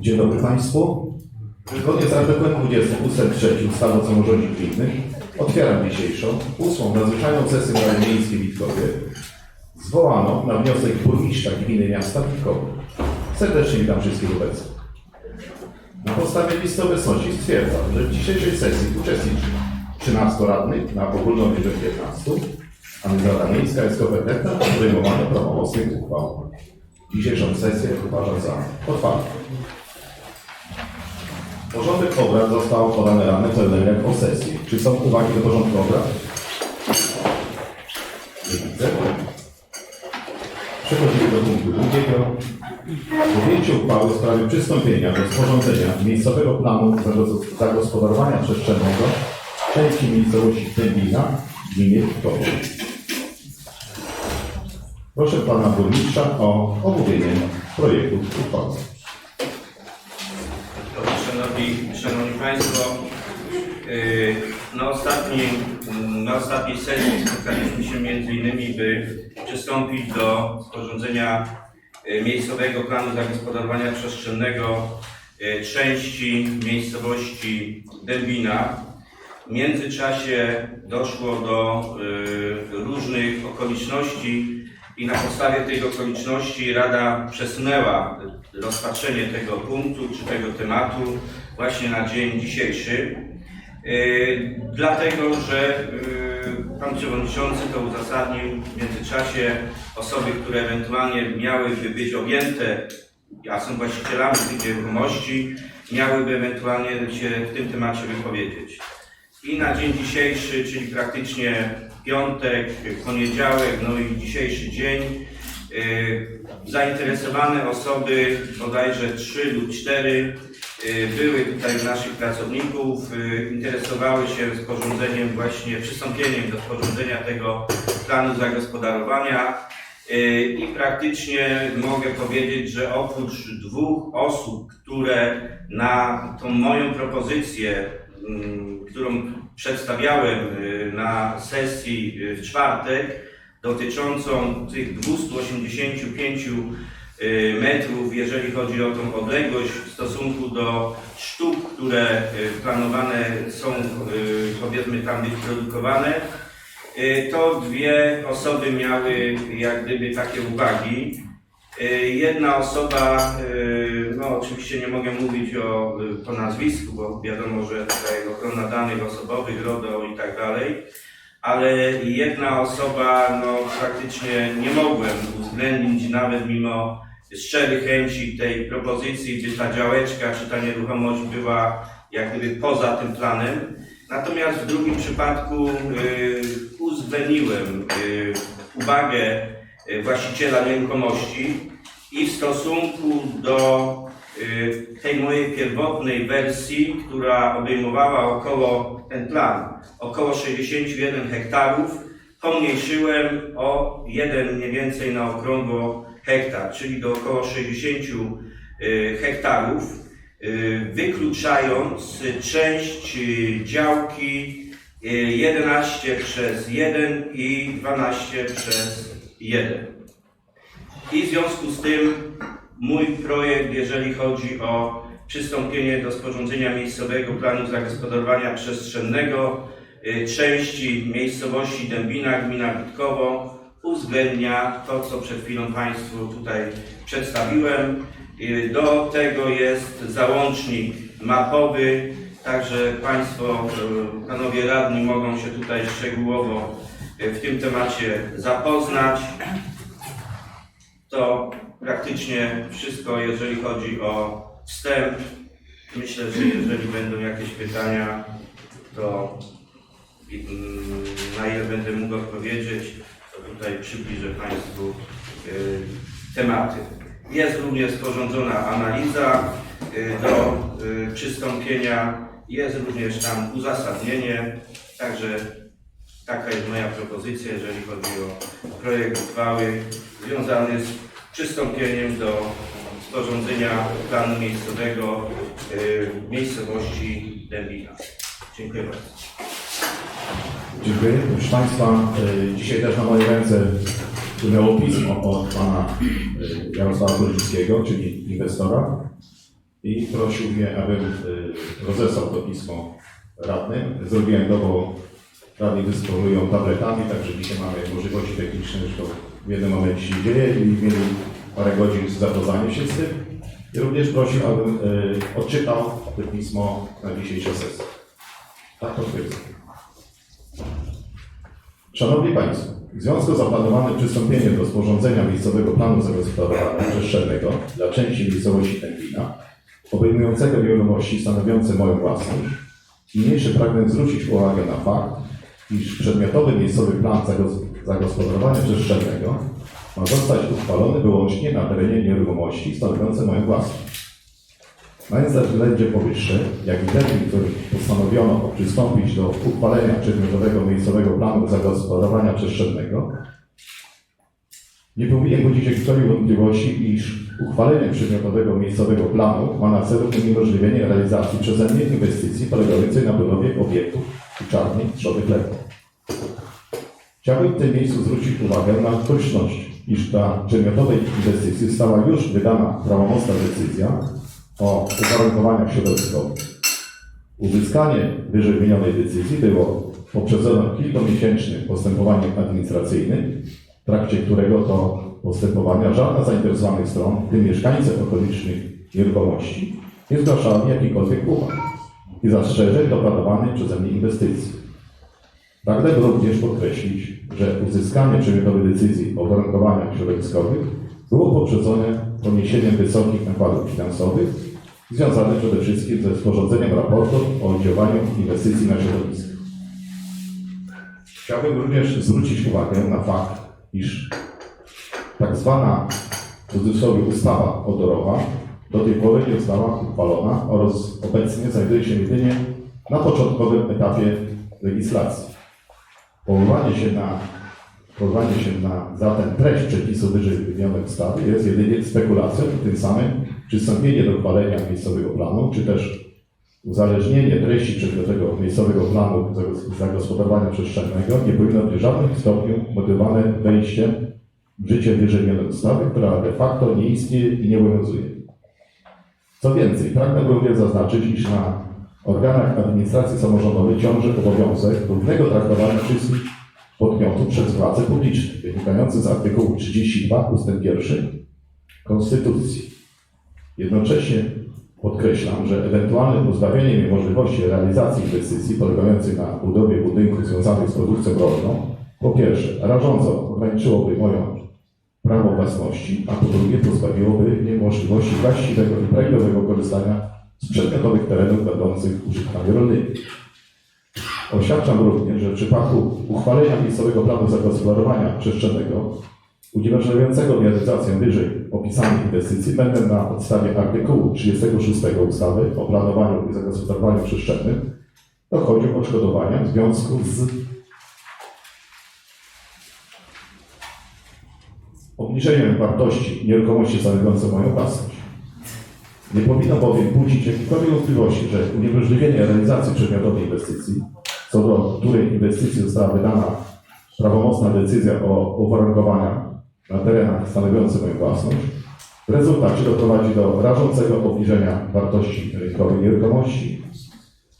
Dzień dobry Państwu. Zgodnie z artykułem 20 ust. 3 ustawy o samorządzie gminnym otwieram dzisiejszą ósmą nadzwyczajną sesję Rady Miejskiej Witkowie zwołaną na wniosek burmistrza gminy miasta Witkowy. Serdecznie witam wszystkich obecnych. Na podstawie listy obecności stwierdzam, że w dzisiejszej sesji uczestniczy 13 radnych na ogólną liczbę 15, a Rada Miejska jest kompetentna do podejmowania prawomocnych uchwał. Dzisiejszą sesję uważam za otwartą. Porządek obrad został podany rano w o sesji. Czy są uwagi do porządku obrad? Nie widzę. Przechodzimy do punktu drugiego. Podjęcie uchwały w sprawie przystąpienia do sporządzenia miejscowego planu zagos- zagospodarowania przestrzennego części miejscowości Tębina w gminie Witowo. Proszę pana burmistrza o omówienie projektu uchwały. Szanowni, Szanowni Państwo, yy, na, ostatnim, na ostatniej sesji spotkaliśmy się między innymi, by przystąpić do sporządzenia yy, miejscowego planu zagospodarowania przestrzennego yy, części miejscowości Dębina. W międzyczasie doszło do różnych okoliczności i na podstawie tych okoliczności Rada przesunęła rozpatrzenie tego punktu czy tego tematu właśnie na dzień dzisiejszy. Yy, dlatego, że yy, Pan Przewodniczący to uzasadnił w międzyczasie osoby, które ewentualnie miałyby być objęte, a są właścicielami tych nieruchomości, miałyby ewentualnie się w tym temacie wypowiedzieć. I na dzień dzisiejszy, czyli praktycznie piątek, poniedziałek, no i dzisiejszy dzień, y, zainteresowane osoby, bodajże trzy lub cztery, y, były tutaj u naszych pracowników, y, interesowały się sporządzeniem właśnie, przystąpieniem do sporządzenia tego planu zagospodarowania. I praktycznie mogę powiedzieć, że oprócz dwóch osób, które na tą moją propozycję, którą przedstawiałem y, na sesji y, w czwartek, dotyczącą tych 285 y, metrów, jeżeli chodzi o tą odległość w stosunku do sztuk, które planowane są, powiedzmy tam być produkowane, to dwie osoby miały jak gdyby takie uwagi. Y, Jedna osoba, y, no oczywiście nie mogę mówić o, y, po nazwisku, bo wiadomo, że tutaj ochrona danych osobowych, RODO i tak dalej, ale jedna osoba, no praktycznie nie mogłem uwzględnić nawet mimo szczerych chęci tej propozycji, gdzie ta działeczka czy ta nieruchomość była jak gdyby poza tym planem. Natomiast w drugim przypadku y, uwzględniłem uwagę właściciela nieruchomości i w stosunku do y, tej mojej pierwotnej wersji, która obejmowała około, ten plan, około 61 hektarów, pomniejszyłem o jeden mniej więcej na okrągło hektar, czyli do około 60 y, hektarów y, wykluczając część y, działki y, 11 przez 1 i 12 przez 1. I w związku z tym mój projekt, jeżeli chodzi o przystąpienie do sporządzenia miejscowego planu zagospodarowania przestrzennego y, części miejscowości Dębina, gmina Witkowo, uwzględnia to, co przed chwilą Państwu tutaj przedstawiłem. Y, Do tego jest załącznik mapowy, także Państwo, y, Panowie Radni mogą się tutaj szczegółowo w tym temacie zapoznać. To praktycznie wszystko, jeżeli chodzi o wstęp. Myślę, że jeżeli będą jakieś pytania, to mm, na ile będę mógł odpowiedzieć, to tutaj przybliżę Państwu y, tematy. Jest również sporządzona analiza y, do przystąpienia, jest również tam uzasadnienie, także taka jest moja propozycja, jeżeli chodzi o projekt uchwały związany z przystąpieniem do sporządzenia planu miejscowego y, miejscowości Dębina. Dziękuję bardzo. Dziękuję. Proszę Państwa, y, dzisiaj też na moje ręce wpłynęło pismo od pana y, Jarosława Korzyckiego, czyli inwestora i prosił mnie, abym rozesłał to pismo radnym. Zrobiłem to, bo radni dysponują tabletami, także dzisiaj mamy możliwości techniczne, że to w jednym momencie się dzieje i mieli parę godzin zapoznania się z tym. I również prosił, abym y, odczytał to pismo na dzisiejszą sesję. Tak to jest. Szanowni Państwo, w związku z zaplanowanym przystąpieniem do sporządzenia miejscowego planu zagospodarowania przestrzennego dla części miejscowości Tępina, obejmującego nieruchomości stanowiące moją własność, niniejsze pragnę zwrócić uwagę na fakt, iż przedmiotowy miejscowy plan zagos- zagospodarowania przestrzennego ma zostać uchwalony wyłącznie na terenie nieruchomości stanowiące moją własność. Mając na względzie powyższe, jak i termin, w którym postanowiono przystąpić do uchwalenia przedmiotowego miejscowego planu zagospodarowania przestrzennego, nie powinien budzić jakichkolwiek wątpliwości, iż uchwalenie przedmiotowego miejscowego planu ma na celu uniemożliwienie realizacji przeze mnie inwestycji polegającej na budowie obiektów uczarni trzody chleba. Chciałbym w tym miejscu zwrócić uwagę na okoliczność, iż dla przedmiotowej inwestycji została już wydana prawomocna decyzja o uwarunkowaniach środowiskowych. Uzyskanie wyżej wymienionej decyzji było poprzedzone kilkumiesięcznym postępowaniem administracyjnym, w trakcie którego to postępowania żadna z zainteresowanych stron, w tym mieszkańcy okolicznych nieruchomości, nie zgłaszali jakichkolwiek uwag i zastrzeżeń do planowanej przeze mnie inwestycji. Pragnę również podkreślić, że uzyskanie przedmiotowej decyzji o uwarunkowaniach środowiskowych było poprzedzone poniesieniem wysokich nakładów finansowych związanych przede wszystkim ze sporządzeniem raportu o oddziałaniu inwestycji na środowisko. Chciałbym również zwrócić uwagę na fakt, iż tak zwana w cudzysłowie ustawa odorowa do tej pory nie została uchwalona oraz obecnie znajduje się jedynie na początkowym etapie legislacji. Powoływanie się na, powoływanie się na zatem treść przepisu wyżej wymienionej ustawy jest jedynie spekulacją i tym samym przystąpienie do uchwalenia miejscowego planu, czy też uzależnienie treści przedmiotowego miejscowego planu zagos- zagospodarowania przestrzennego nie powinno w żadnym stopniu motywowane wejściem w życie wyżej ustawy, która de facto nie istnieje i nie obowiązuje. Co więcej, pragnę również zaznaczyć, iż na organach administracji samorządowej ciąży obowiązek równego traktowania wszystkich podmiotów przez władze publiczne, wynikający z artykułu 32 ust. 1 Konstytucji. Jednocześnie podkreślam, że ewentualne pozbawienie mnie możliwości realizacji inwestycji polegających na budowie budynków związanych z produkcją rolną, po pierwsze, rażąco ograniczyłoby moją prawo własności, a po drugie pozbawiłoby mnie możliwości właściwego i prawidłowego korzystania z przedmiotowych terenów będących użytkami rolnymi. Oświadczam również, że w przypadku uchwalenia miejscowego planu zagospodarowania przestrzennego uniemożliwiającego realizację wyżej opisanych inwestycji będę na podstawie artykułu 36 ustawy o planowaniu i zagospodarowaniu przestrzennym dochodził odszkodowania w związku z obniżeniem wartości nieruchomości stanowiącej moją własność. Nie powinno bowiem budzić jakichkolwiek wątpliwości, że uniemożliwienie realizacji przedmiotowej inwestycji, co do której inwestycji została wydana prawomocna decyzja o uwarunkowaniach na terenach stanowiących moją własność, w rezultacie doprowadzi do rażącego obniżenia wartości rynkowej nieruchomości.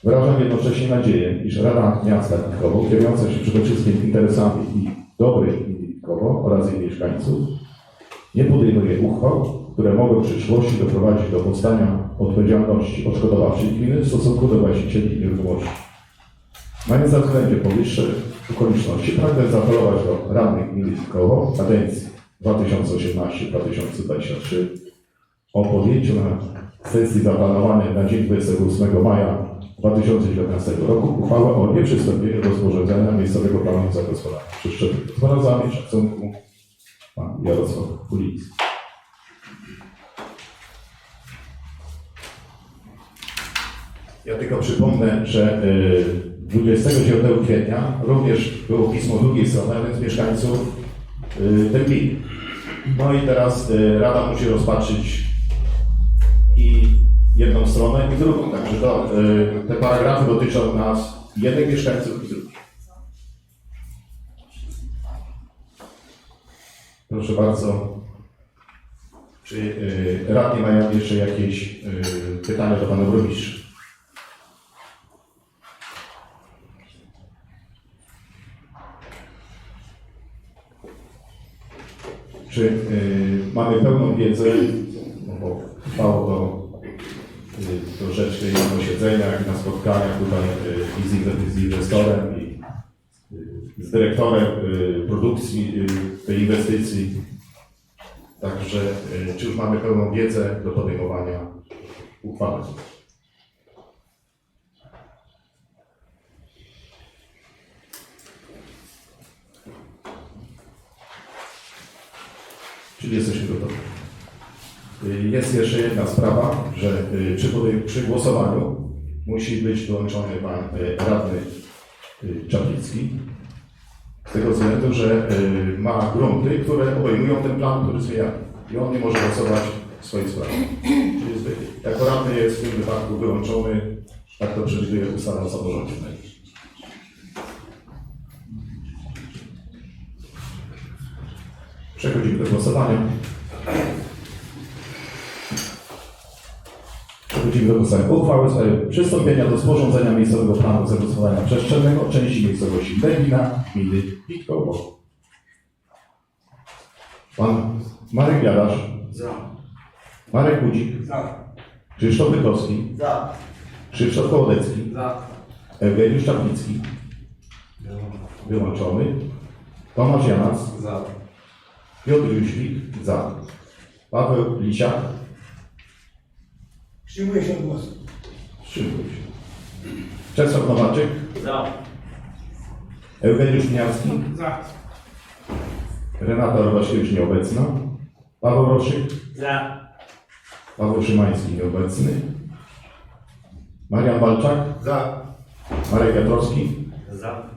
Wyrażam jednocześnie nadzieję, iż Rada Miasta Kitkowo, kierująca się przede wszystkim interesami i dobrej oraz jej mieszkańców, nie podejmuje uchwał, które mogą w przyszłości doprowadzić do powstania odpowiedzialności odszkodowawczej gminy w stosunku do właścicieli nieruchomości. Mając na względzie powyższe okoliczności, pragnę zaapelować do radnych gminy Kitkowo kadencji 2018-2023 o podjęciu na sesji zaplanowanej na dzień 28 maja 2019 roku uchwałę o nieprzystąpieniu do sporządzenia miejscowego planu zagospodarowania przestrzennego. Z wyrazami szacunku pan Jarosław Kulicki. Ja tylko przypomnę, że y, 29 kwietnia również było pismo drugiej strony, a więc mieszkańców y, Tempin. No i teraz y, Rada musi rozpatrzyć i jedną stronę i drugą. Także to, y, te paragrafy dotyczą nas jednych mieszkańców i drugich. Proszę bardzo. Czy y, radni mają jeszcze jakieś y, pytania do pana burmistrza? Czy y, mamy pełną wiedzę, no bo trwało to i na posiedzeniach, na spotkaniach tutaj y, z, z inwestorem, i y, z dyrektorem y, produkcji tej inwestycji. Także czy już mamy pełną wiedzę do podejmowania uchwały? Czyli jesteśmy gotowi. Y, Jest jeszcze jedna sprawa, że y, przy, przy głosowaniu musi być dołączony pan y, radny Czaplicki. Z tego względu, że ma grunty, które obejmują ten plan, który zmienia. I on nie może głosować w swojej sprawie. Czyli jako radny jest w tym wypadku wyłączony, tak to przewiduje ustawa o samorządzie. Przechodzimy do głosowania. Przechodzimy do głosowania. Uchwały w sprawie przystąpienia do sporządzenia miejscowego planu zagospodarowania przestrzennego części miejscowości Dębina, gminy Witkowo. Pan Marek Jadasz, Za. Marek Budzik, Za. Krzysztof Wykowski, Za. Krzysztof Kołodecki, Za. Eugeniusz Czaplicki, wyłączony, Tomasz Janas, Za. Piotr Jóźwik, za. Paweł Lisiak, Wstrzymuję się od głosu. wstrzymuje się. Czesław Nowaczyk, Za. Eugeniusz Miarski, Za. Renata Robaszkiewicz nieobecna, Paweł Roszyk, Za. Paweł Szymański nieobecny, Marian Walczak, Za. Marek Jatrowski, Za.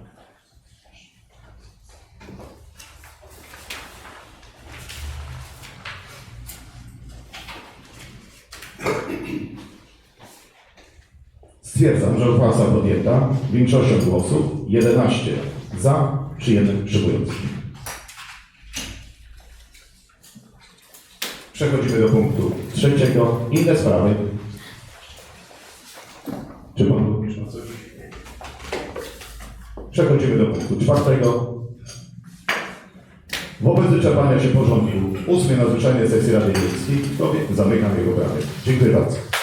Stwierdzam, że uchwała została podjęta większością głosów 11 za przy jednym wstrzymującym. Przechodzimy do punktu trzeciego. Inne sprawy. Czy pan burmistrz ma coś? Przechodzimy do punktu czwartego. Wobec wyczerpania się porządku ósmej nadzwyczajnej sesji Rady Miejskiej, zamykam jego prawie. Dziękuję bardzo.